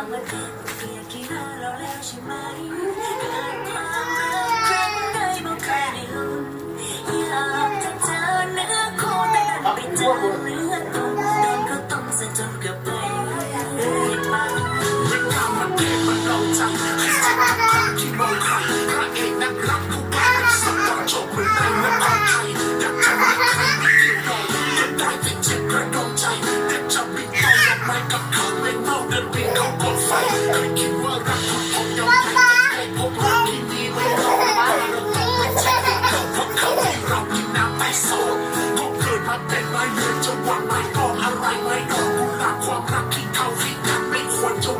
ามวาเธอเสียกี่หน้เราแล่ไอยากเจอเนื้อคู่แต่ไปเจอ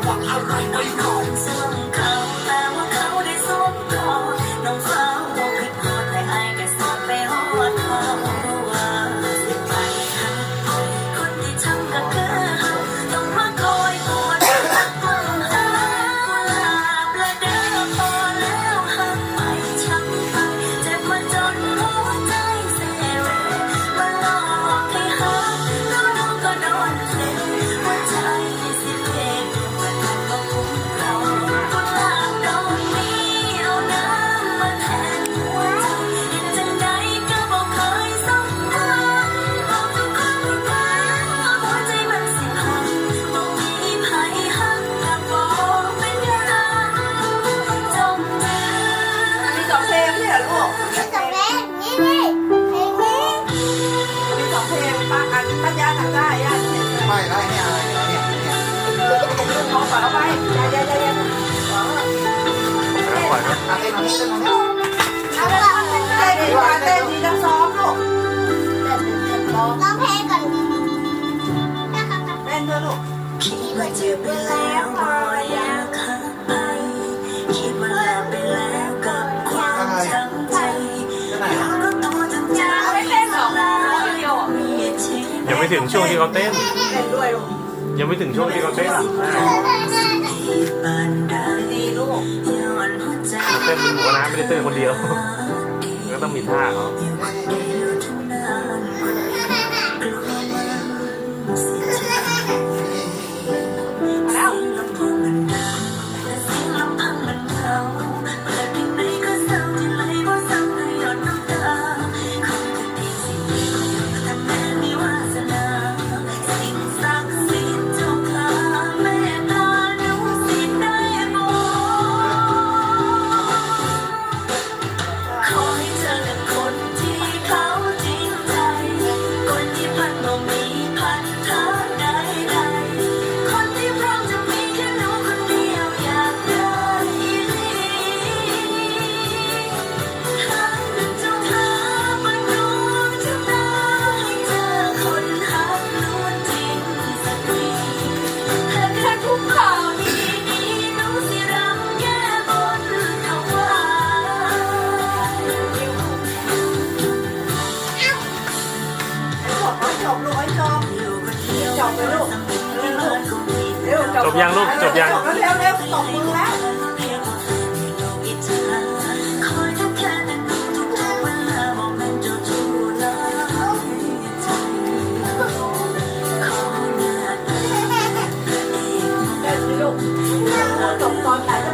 what I write. 大家长大一样是 ถึงช่วงที่เขาเต้น เห็นด้วยลูกยังไม่ถึงช่วงที่เขาเต้นดีลูเต้นหมูกระทะไม่ได้เต้นคนเดียว ก็ต้องมีท่าเขา บยังลูกจบยังตอนไหน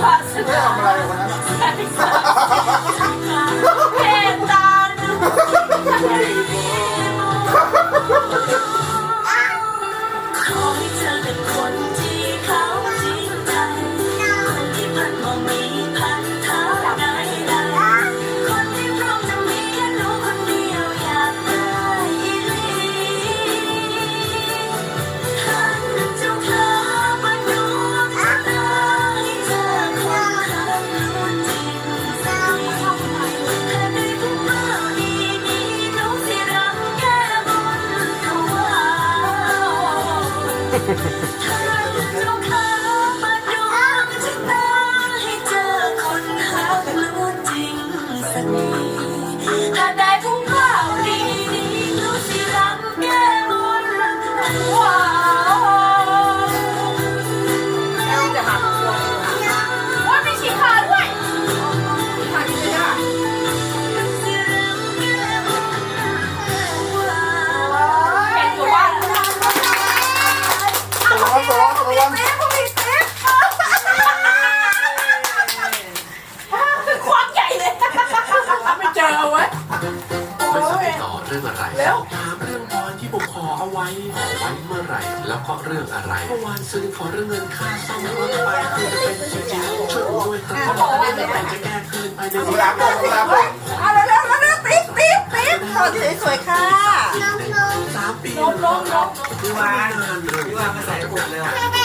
possible. ไยมันจะไต่อเรื่องอะไรถามเรื่องบอลที่ผมขอเอาไว้ขอไว้เมื่อไหร่ แล้วก็เรื่องอะไรเมื่อวานซื้อขอเรื่องเงินค่าซ่อมรถไปคือจะเป็นจริงๆช่วยด้วยเขาบอกว่าจะแต่งจะแก้คืนไปในเวลาเฮ้ยเอาแล้วแล้วแล้วปิ๊บปิ๊บปิ๊บตอนสวยๆค่ะน้องสามปีลบลบลบพี่วานพี่วานมาใส่ผมเลย